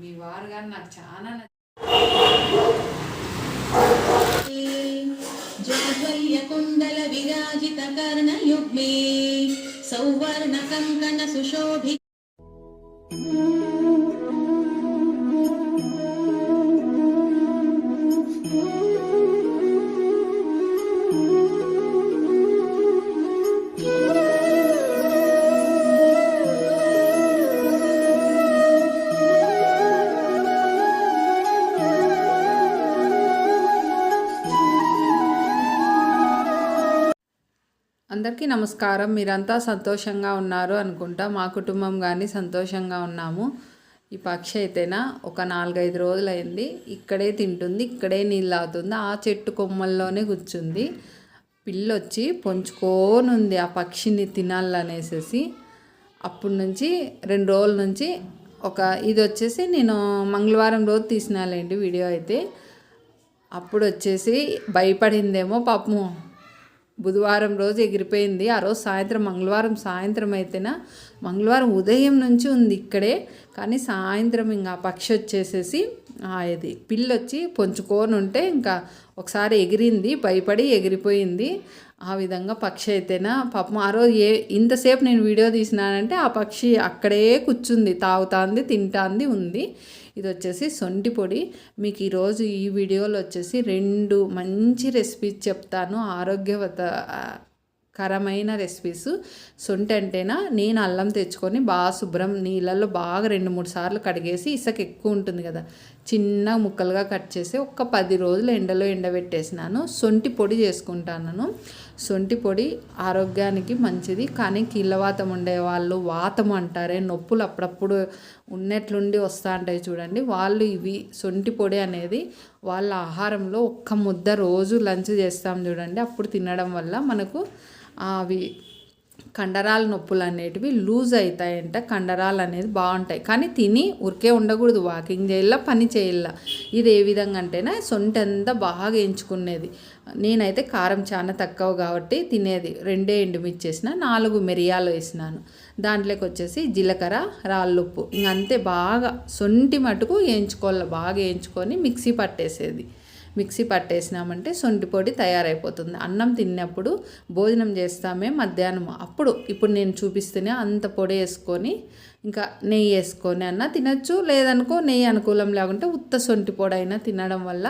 మీ వారు కానీ నాకు చాలా నచ్చింది. జాజ్వల్యకుండల విరాజిత కర్ణయుగ్మే సౌవర్ణ కంకణ సుశోభి అందరికీ నమస్కారం. మీరంతా సంతోషంగా ఉన్నారు అనుకుంటా. మా కుటుంబం కానీ సంతోషంగా ఉన్నాము. ఈ పక్షి అయితేనా ఒక నాలుగైదు రోజులైంది. ఇక్కడే తింటుంది ఇక్కడే నీళ్ళు అవుతుంది ఆ చెట్టు కొమ్మల్లోనే కూర్చుంది. పిల్లొచ్చి పొంచుకోనుంది ఆ పక్షిని తినాలనేసేసి. అప్పటి నుంచి రెండు రోజుల నుంచి ఒక ఇది వచ్చేసి నేను మంగళవారం రోజు తీసినాలేండి వీడియో అయితే. అప్పుడు వచ్చేసి భయపడిందేమో పాపము. బుధవారం రోజు ఎగిరిపోయింది. ఆ రోజు సాయంత్రం మంగళవారం సాయంత్రం అయితేనా మంగళవారం ఉదయం నుంచి ఉంది ఇక్కడే. కానీ సాయంత్రం ఇంకా పక్షి వచ్చేసేసి ఇది పిల్లొచ్చి పొంచుకొని ఉంటే ఇంకా ఒకసారి ఎగిరింది భయపడి ఎగిరిపోయింది. ఆ విధంగా పక్షి అయితేనా పాపం ఆ రోజు ఏ ఇంతసేపు నేను వీడియో తీసినానంటే ఆ పక్షి అక్కడే కూర్చుంది తాగుతాంది తింటాంది ఉంది. ఇది వచ్చేసి సొంటి పొడి. మీకు ఈరోజు ఈ వీడియోలో వచ్చేసి రెండు మంచి రెసిపీస్ చెప్తాను. ఆరోగ్యవత కరమైన రెసిపీస్ సొంటి అంటేనా నేను అల్లం తెచ్చుకొని బాగా శుభ్రం నీళ్ళల్లో బాగా రెండు మూడు సార్లు కడిగేసి ఇసక ఎక్కువ ఉంటుంది కదా. చిన్న ముక్కలుగా కట్ చేసి ఒక పది రోజులు ఎండలో ఎండబెట్టేసినాను. సొంటి పొడి చేసుకుంటాను. శొంఠి పొడి ఆరోగ్యానికి మంచిది. కానీ కీళ్ళవాతం ఉండేవాళ్ళు వాతం అంటారే నొప్పులు అప్పుడప్పుడు ఉన్నట్లుండి వస్తూ ఉంటాయి చూడండి. వాళ్ళు ఇవి శొంఠి పొడి అనేది వాళ్ళ ఆహారంలో ఒక్క ముద్ద రోజు లంచ్ చేస్తాం చూడండి. అప్పుడు తినడం వల్ల మనకు అవి కండరాల నొప్పులు అనేటివి లూజ్ అవుతాయంట. కండరాలు అనేది బాగుంటాయి. కానీ తిని ఉరికే ఉండకూడదు. వాకింగ్ చేయాల పని చేయాల? ఇది ఏ విధంగా అంటేనే సొంటంతా బాగా ఎంచుకునేది. నేనైతే కారం చాలా తక్కువ కాబట్టి తినేది రెండే ఎండుమిర్చి వేసిన నాలుగు మిరియాలు వేసినాను. దాంట్లోకి వచ్చేసి జీలకర్ర రాళ్ళుప్పు ఇంకంతే బాగా సొంటి మటుకు వేయించుకోవాలి బాగా వేయించుకొని మిక్సీ పట్టేసేది. మిక్సీ పట్టేసినామంటే సొంటి పొడి తయారైపోతుంది. అన్నం తిన్నప్పుడు భోజనం చేస్తామే మధ్యాహ్నం. అప్పుడు ఇప్పుడు నేను చూపిస్తేనే అంత పొడి వేసుకొని ఇంకా నెయ్యి వేసుకొని అన్నా తినచ్చు. లేదనుకో నెయ్యి అనుకూలం లేకుంటే ఉత్త సొంటి పొడి అయినా తినడం వల్ల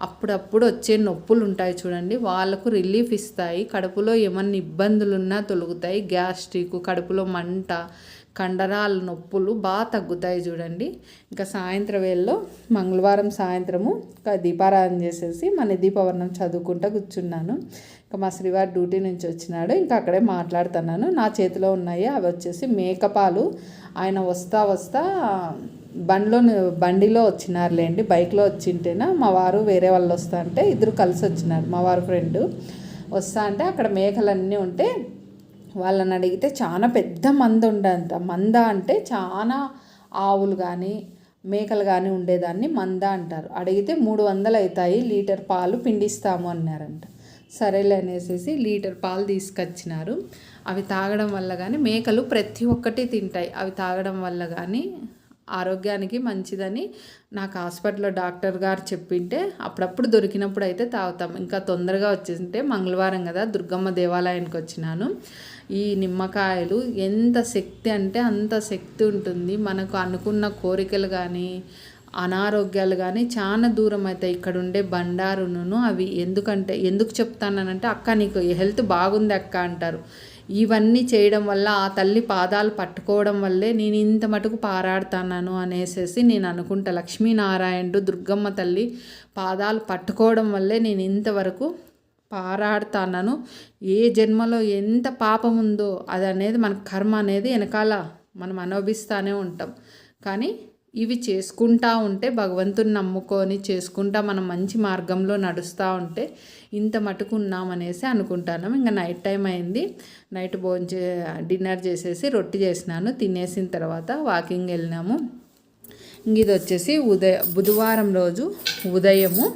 అప్పుడప్పుడు వచ్చే నొప్పులు ఉంటాయి చూడండి. వాళ్ళకు రిలీఫ్ ఇస్తాయి. కడుపులో ఏమన్నా ఇబ్బందులు ఉన్నా తొలుగుతాయి. గ్యాస్ట్రిక్ కడుపులో మంట కండరాల నొప్పులు బాగా తగ్గుతాయి చూడండి. ఇంకా సాయంత్రం వేళలో మంగళవారం సాయంత్రము దీపారాధన చేసేసి మన దీపవర్ణం చదువుకుంటూ కూర్చున్నాను. ఇంకా మా శ్రీవారి డ్యూటీ నుంచి వచ్చినాడు. ఇంకా అక్కడే మాట్లాడుతున్నాను. నా చేతిలో ఉన్నాయి. అవి వచ్చేసి మేకపాలు. ఆయన వస్తా వస్తా బండిలో బండిలో వచ్చినారులేండి బైక్లో వచ్చింటేనా మా వారు వేరే వాళ్ళు వస్తా అంటే ఇద్దరు కలిసి వచ్చినారు. మా వారు ఫ్రెండ్ వస్తా అంటే అక్కడ మేకలన్నీ ఉంటే వాళ్ళని అడిగితే చాలా పెద్ద మంద ఉండంత మంద అంటే చాలా ఆవులు కానీ మేకలు కానీ ఉండేదాన్ని మంద అంటారు. అడిగితే మూడు వందలు అవుతాయి లీటర్ పాలు పిండిస్తాము అన్నారంట. సరేలే అనేసి లీటర్ పాలు తీసుకొచ్చినారు. అవి తాగడం వల్ల కానీ మేకలు ప్రతి ఒక్కటి తింటాయి. అవి తాగడం వల్ల కానీ ఆరోగ్యానికి మంచిదని నాకు హాస్పిటల్లో డాక్టర్ గారు చెప్పింటే అప్పుడప్పుడు దొరికినప్పుడు అయితే తాగుతాం. ఇంకా తొందరగా వచ్చేసింటే మంగళవారం కదా దుర్గమ్మ దేవాలయానికి వచ్చినాను. ఈ నిమ్మకాయలు ఎంత శక్తి అంటే అంత శక్తి ఉంటుంది. మనకు అనుకున్న కోరికలు కానీ అనారోగ్యాలు కానీ చాలా దూరం అవుతాయి ఇక్కడ ఉండే బండారును అవి ఎందుకంటే ఎందుకు చెప్తానంటే అక్క నీకు హెల్త్ బాగుంది అక్క అంటారు. ఇవన్నీ చేయడం వల్ల ఆ తల్లి పాదాలు పట్టుకోవడం వల్లే నేను ఇంత మటుకు పారాడుతాను అనేసి నేను అనుకుంటా. లక్ష్మీనారాయణుడు దుర్గమ్మ తల్లి పాదాలు పట్టుకోవడం వల్లే నేను ఇంతవరకు పారాడుతాను ఏ జన్మలో ఎంత పాపం ఉందో అది అనేది మన కర్మ అనేది వెనకాల మనం అనుభవిస్తూనే ఉంటాం. కానీ ఇవి చేసుకుంటా ఉంటే భగవంతుని నమ్ముకొని చేసుకుంటా మనం మంచి మార్గంలో నడుస్తూ ఉంటే ఇంత మటుకు ఉన్నామనేసి అనుకుంటాను. ఇంకా నైట్ టైం అయింది. నైట్ భోంచే డిన్నర్ చేసేసి రొట్టి చేసినాను. తినేసిన తర్వాత వాకింగ్ వెళ్ళినాము. ఇంక ఇది వచ్చేసి ఉదయ బుధవారం రోజు ఉదయము.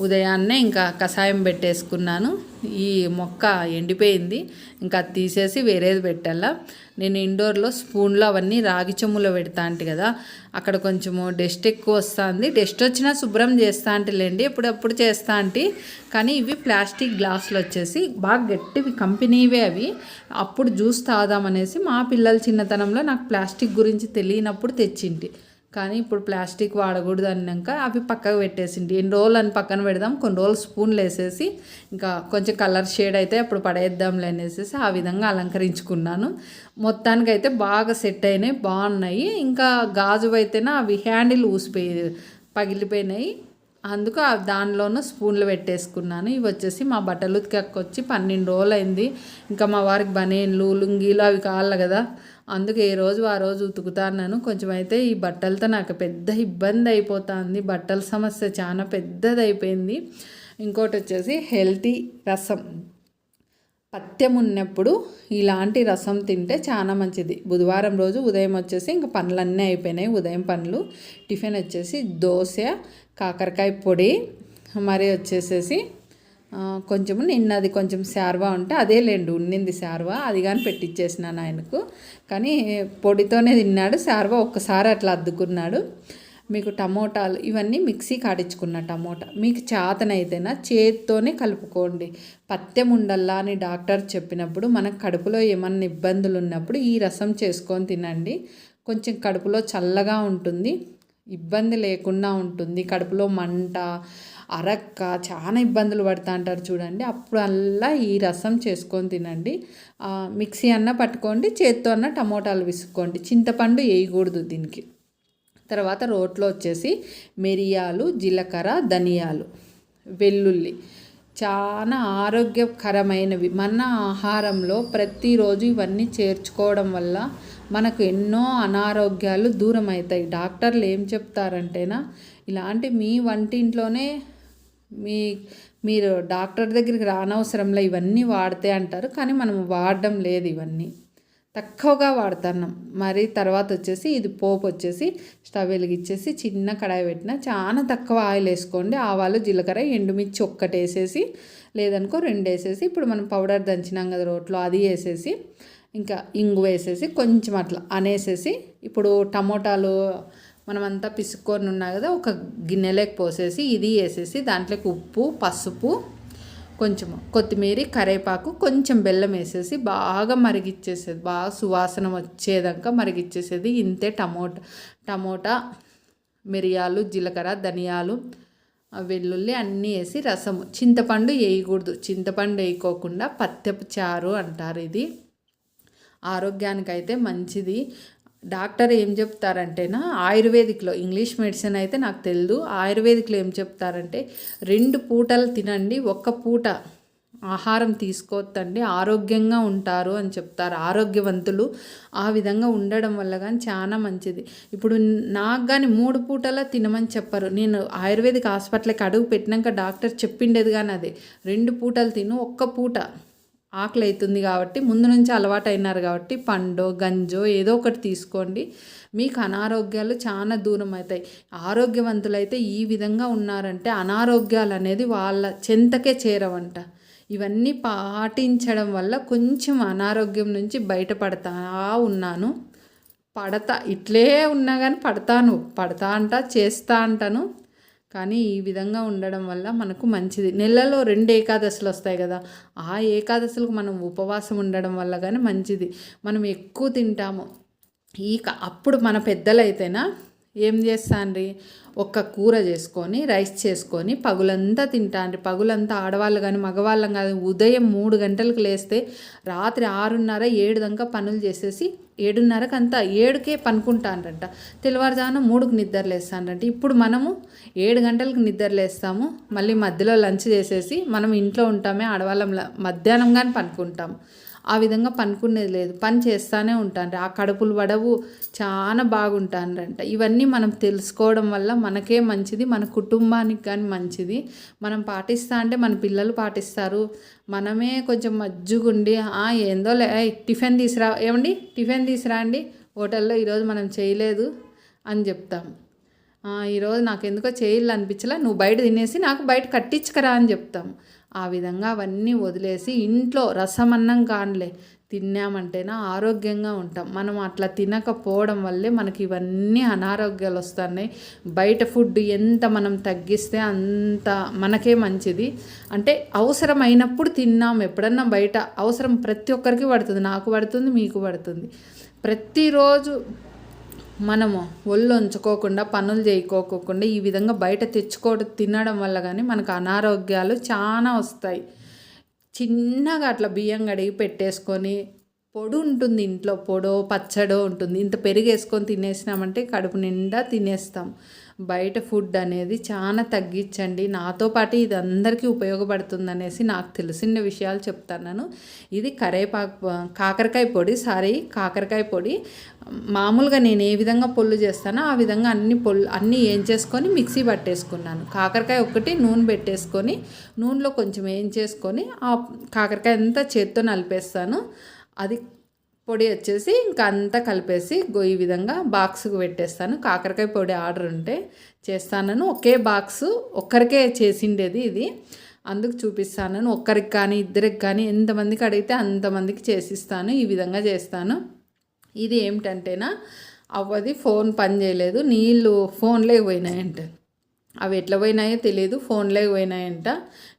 ఉదయాన్నే ఇంకా కషాయం పెట్టేసుకున్నాను. ఈ మొక్క ఎండిపోయింది. ఇంకా అది తీసేసి వేరేది పెట్టాలా. నేను ఇండోర్లో స్పూన్లో అవన్నీ రాగి చెమ్ములో పెడతా అంటే కదా. అక్కడ కొంచెము డస్ట్ ఎక్కువ వస్తుంది. డస్ట్ వచ్చినా శుభ్రం చేస్తా అంటేలేండి. ఎప్పుడప్పుడు చేస్తా అంటే. కానీ ఇవి ప్లాస్టిక్ గ్లాసులు వచ్చేసి బాగా గట్టివి కంపెనీవే అవి. అప్పుడు జ్యూస్ తాదామనేసి మా పిల్లల చిన్నతనంలో నాకు ప్లాస్టిక్ గురించి తెలియనప్పుడు తెచ్చింటి. కానీ ఇప్పుడు ప్లాస్టిక్ వాడకూడదు అన్నాక అవి పక్కకు పెట్టేసింది. ఎన్ని రోజులు అని పక్కన పెడదాం కొన్ని రోజులు స్పూన్లు వేసేసి ఇంకా కొంచెం కలర్ షేడ్ అయితే అప్పుడు పడేద్దాంలే అనేసి ఆ విధంగా అలంకరించుకున్నాను. మొత్తానికైతే బాగా సెట్ అయినాయి బాగున్నాయి. ఇంకా గాజు అయితేనే అవి హ్యాండిల్ ఊసిపోయి పగిలిపోయినాయి. అందుకు దానిలోనూ స్పూన్లు పెట్టేసుకున్నాను. ఇవి వచ్చేసి మా బట్టలు ఉతికక్కొచ్చి పన్నెండు రోజులు అయింది ఇంకా మా వారికి బనీన్లు లుంగీలు అవి కావాలి కదా అందుకే ఏ రోజు ఆ రోజు ఉతుకుతాను కొంచెం అయితే ఈ బట్టలతో నాకు పెద్ద ఇబ్బంది అయిపోతుంది. బట్టల సమస్య చాలా పెద్దది అయిపోయింది ఇంకోటి వచ్చేసి హెల్తీ రసం. పథ్యం ఉన్నప్పుడు ఇలాంటి రసం తింటే చాలా మంచిది. బుధవారం రోజు ఉదయం వచ్చేసి ఇంకా పనులన్నీ అయిపోయినాయి. ఉదయం పనులు టిఫిన్ వచ్చేసి దోశ కాకరకాయ పొడి మరి వచ్చేసేసి కొంచెము నిన్నది కొంచెం శార్వా ఉంటే అదే లేండి ఉన్నింది శార్వా అది కానీ పెట్టించేసినాను ఆయనకు. కానీ పొడితోనే తిన్నాడు శార్వా ఒక్కసారి అట్లా అద్దుకున్నాడు. మీకు టమోటాలు ఇవన్నీ మిక్సీ కాడించుకున్న టమోటా. మీకు చేతనైతేనా చేత్తోనే కలుపుకోండి. పత్యం ఉండల్లా అని డాక్టర్ చెప్పినప్పుడు మనకు కడుపులో ఏమన్నా ఇబ్బందులు ఉన్నప్పుడు ఈ రసం చేసుకొని తినండి. కొంచెం కడుపులో చల్లగా ఉంటుంది ఇబ్బంది లేకుండా ఉంటుంది. కడుపులో మంట అరక్క చాలా ఇబ్బందులు పడుతూ అంటారు చూడండి. అప్పుడు అల్లా ఈ రసం చేసుకొని తినండి. మిక్సీ అన్న పట్టుకోండి చేత్తో అన్న టమోటాలు విసుక్కోండి. చింతపండు వేయకూడదు దీనికి. తర్వాత రోట్లో వచ్చేసి మిరియాలు జీలకర్ర ధనియాలు వెల్లుల్లి. చాలా ఆరోగ్యకరమైనవి. మన ఆహారంలో ప్రతిరోజు ఇవన్నీ చేర్చుకోవడం వల్ల మనకు ఎన్నో అనారోగ్యాలు దూరం అవుతాయి డాక్టర్లు ఏం చెప్తారంటేనా ఇలాంటి మీ వంటింట్లోనే మీ మీరు డాక్టర్ దగ్గరికి రానవసరంలో ఇవన్నీ వాడితే అంటారు. కానీ మనం వాడడం లేదు ఇవన్నీ. తక్కువగా వాడుతున్నాం. మరి తర్వాత వచ్చేసి ఇది పోపు వచ్చేసి స్టవ్ వెలిగిచ్చేసి చిన్న కడాయి పెట్టిన చాలా తక్కువ ఆయిల్ వేసుకోండి. ఆవాలు జీలకర్ర ఎండుమిర్చి ఒక్కటి వేసేసి లేదనుకో రెండు వేసేసి ఇప్పుడు మనం పౌడర్ దంచినాం కదా రోట్లో అది వేసేసి ఇంకా ఇంగు వేసేసి కొంచెం అట్లా అనేసేసి ఇప్పుడు టమోటాలు మనమంతా పిసుక్కొని ఉన్నా కదా ఒక గిన్నెలోకి పోసేసి ఇది వేసేసి దాంట్లోకి ఉప్పు పసుపు కొంచెం కొత్తిమీర కరేపాకు కొంచెం బెల్లం వేసేసి బాగా మరిగిచ్చేసేది బాగా సువాసన వచ్చేదాకా మరిగిచ్చేసేది ఇంతే టమోటా. టమోటా మిరియాలు జీలకర్ర ధనియాలు వెల్లుల్లి అన్నీ వేసి రసము. చింతపండు వేయకూడదు. చింతపండు వేయకోకుండా పత్తెపు చారు అంటారు ఇది. ఆరోగ్యానికైతే మంచిది. డాక్టర్ ఏం చెప్తారంటేనా ఆయుర్వేదిక్లో ఇంగ్లీష్ మెడిసిన్ అయితే నాకు తెలియదు ఆయుర్వేదిక్లో ఏం చెప్తారంటే రెండు పూటలు తినండి ఒక్క పూట ఆహారం తీసుకోవద్దండి ఆరోగ్యంగా ఉంటారు అని చెప్తారు ఆరోగ్యవంతులు. ఆ విధంగా ఉండడం వల్ల కానీ చాలా మంచిది. ఇప్పుడు నాకు కానీ మూడు పూటలా తినమని చెప్పరు. నేను ఆయుర్వేదిక్ హాస్పిటల్కి అడుగు పెట్టినాక డాక్టర్ చెప్పిండేది కానీ అదే. రెండు పూటలు తిను ఒక్క పూట. ఆకలి అవుతుంది కాబట్టి ముందు నుంచి అలవాటు అయినారు కాబట్టి పండో గంజో ఏదో ఒకటి తీసుకోండి. మీకు అనారోగ్యాలు చాలా దూరం అవుతాయి ఆరోగ్యవంతులైతే ఈ విధంగా ఉన్నారంటే అనారోగ్యాలు అనేది వాళ్ళ చెంతకే చేరవంట. ఇవన్నీ పాటించడం వల్ల కొంచెం అనారోగ్యం నుంచి బయటపడతా ఉన్నాను. పడతా ఇట్లే ఉన్నా కానీ పడతాను. పడతా అంట చేస్తా అంటాను. కానీ ఈ విధంగా ఉండడం వల్ల మనకు మంచిది. నెలలో రెండు ఏకాదశులు వస్తాయి కదా ఆ ఏకాదశులకు మనం ఉపవాసం ఉండడం వల్ల కానీ మంచిది. మనం ఎక్కువ తింటాము. ఈ క- అప్పుడు మన పెద్దలైతేనా ఏం చేస్తాండ్రి? ఒక్క కూర చేసుకొని రైస్ చేసుకొని పగులంతా తింటాండ్రి. పగులంతా ఆడవాళ్ళు కానీ మగవాళ్ళం కానీ ఉదయం మూడు గంటలకు లేస్తే రాత్రి ఆరున్నర ఏడు దాకా పనులు చేసేసి ఏడున్నరకు అంతా ఏడుకే పనుకుంటానంట తెల్లవారుజామున మూడుకు నిద్రలేస్తానంట ఇప్పుడు మనము ఏడు గంటలకు నిద్రలేస్తాము మళ్ళీ మధ్యలో లంచ్ చేసేసి మనం ఇంట్లో ఉంటామే ఆడవాళ్ళం మధ్యాహ్నం కానీ పనుకుంటాము. ఆ విధంగా పనుకునేది లేదు. పని చేస్తానే ఉంటాను ఆ కడుపులు పడవు చాలా బాగుంటానంట ఇవన్నీ మనం తెలుసుకోవడం వల్ల మనకే మంచిది మన కుటుంబానికి కానీ మంచిది. మనం పాటిస్తా అంటే మన పిల్లలు పాటిస్తారు. మనమే కొంచెం మజ్జుగుండి ఏందో లే టిఫిన్ తీసురా ఏమండి? టిఫిన్ తీసురా అండి? హోటల్లో ఈరోజు మనం చేయలేదు అని చెప్తాం. ఈరోజు నాకు ఎందుకో చేయాలి అనిపించలే నువ్వు బయట తినేసి నాకు బయట కట్టించుకరా అని చెప్తాం ఆ విధంగా అవన్నీ వదిలేసి ఇంట్లో రసం అన్నం కానిలే తిన్నామంటేనా ఆరోగ్యంగా ఉంటాం. మనం అట్లా తినకపోవడం వల్లే మనకి ఇవన్నీ అనారోగ్యాలు వస్తున్నాయి. బయట ఫుడ్ ఎంత మనం తగ్గిస్తే అంత మనకే మంచిది. అంటే అవసరమైనప్పుడు తిన్నాం ఎప్పుడన్నా బయట అవసరం ప్రతి ఒక్కరికి పడుతుంది నాకు పడుతుంది మీకు పడుతుంది. ప్రతిరోజు మనము ఒళ్ళు ఉంచుకోకుండా పనులు చేయకోకుండా ఈ విధంగా బయట తెచ్చుకోవడం తినడం వల్ల కానీ మనకు అనారోగ్యాలు చాలా వస్తాయి. చిన్నగా అట్లా బియ్యం కడిగి పెట్టేసుకొని పొడు ఉంటుంది ఇంట్లో పొడో పచ్చడో ఉంటుంది. ఇంత పెరుగు వేసుకొని తినేసినామంటే కడుపు నిండా తినేస్తాం. బయట ఫుడ్ అనేది చాలా తగ్గించండి. నాతో పాటు ఇది అందరికీ ఉపయోగపడుతుంది అనేసి నాకు తెలిసిన విషయాలు చెప్తాను ఇది కరేపాకు కాకరకాయ పొడి సారీ కాకరకాయ పొడి. మామూలుగా నేను ఏ విధంగా పొల్లు చేస్తానో ఆ విధంగా అన్ని పొల్లు అన్నీ ఏం చేసుకొని మిక్సీ పట్టేసుకున్నాను. కాకరకాయ ఒక్కటి నూనె పెట్టేసుకొని నూనెలో కొంచెం ఏం చేసుకొని ఆ కాకరకాయ అంతా చేత్తో నలిపేస్తాను. అది పొడి వచ్చేసి ఇంకా అంతా కలిపేసి గొయ్యి ఈ విధంగా బాక్స్కి పెట్టేస్తాను. కాకరకాయ పొడి ఆర్డర్ ఉంటే చేస్తానను. ఒకే బాక్స్ ఒక్కరికే చేసిండేది ఇది. అందుకు చూపిస్తాను ఒక్కరికి కానీ ఇద్దరికి కానీ ఎంతమందికి అడిగితే అంతమందికి చేసిస్తాను. ఈ విధంగా చేస్తాను. ఇది ఏమిటంటేనా అవ్వది ఫోన్ పని చేయలేదు. నీళ్ళు ఫోన్లే పోయినాయంట. అవి ఎట్లా పోయినాయో తెలియదు ఫోన్లోకి పోయినాయంట.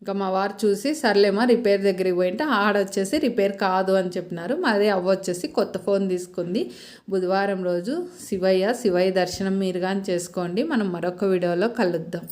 ఇంకా మా వారు చూసి సర్లేమా రిపేర్ దగ్గరికి పోయింటే ఆడ వచ్చేసి రిపేర్ కాదు అని చెప్పినారు. మరి అవ్వ వచ్చేసి కొత్త ఫోన్ తీసుకుంది. బుధవారం రోజు శివయ్య శివయ్య దర్శనం మీరు కానీ చేసుకోండి. మనం మరొక వీడియోలో కలుద్దాం.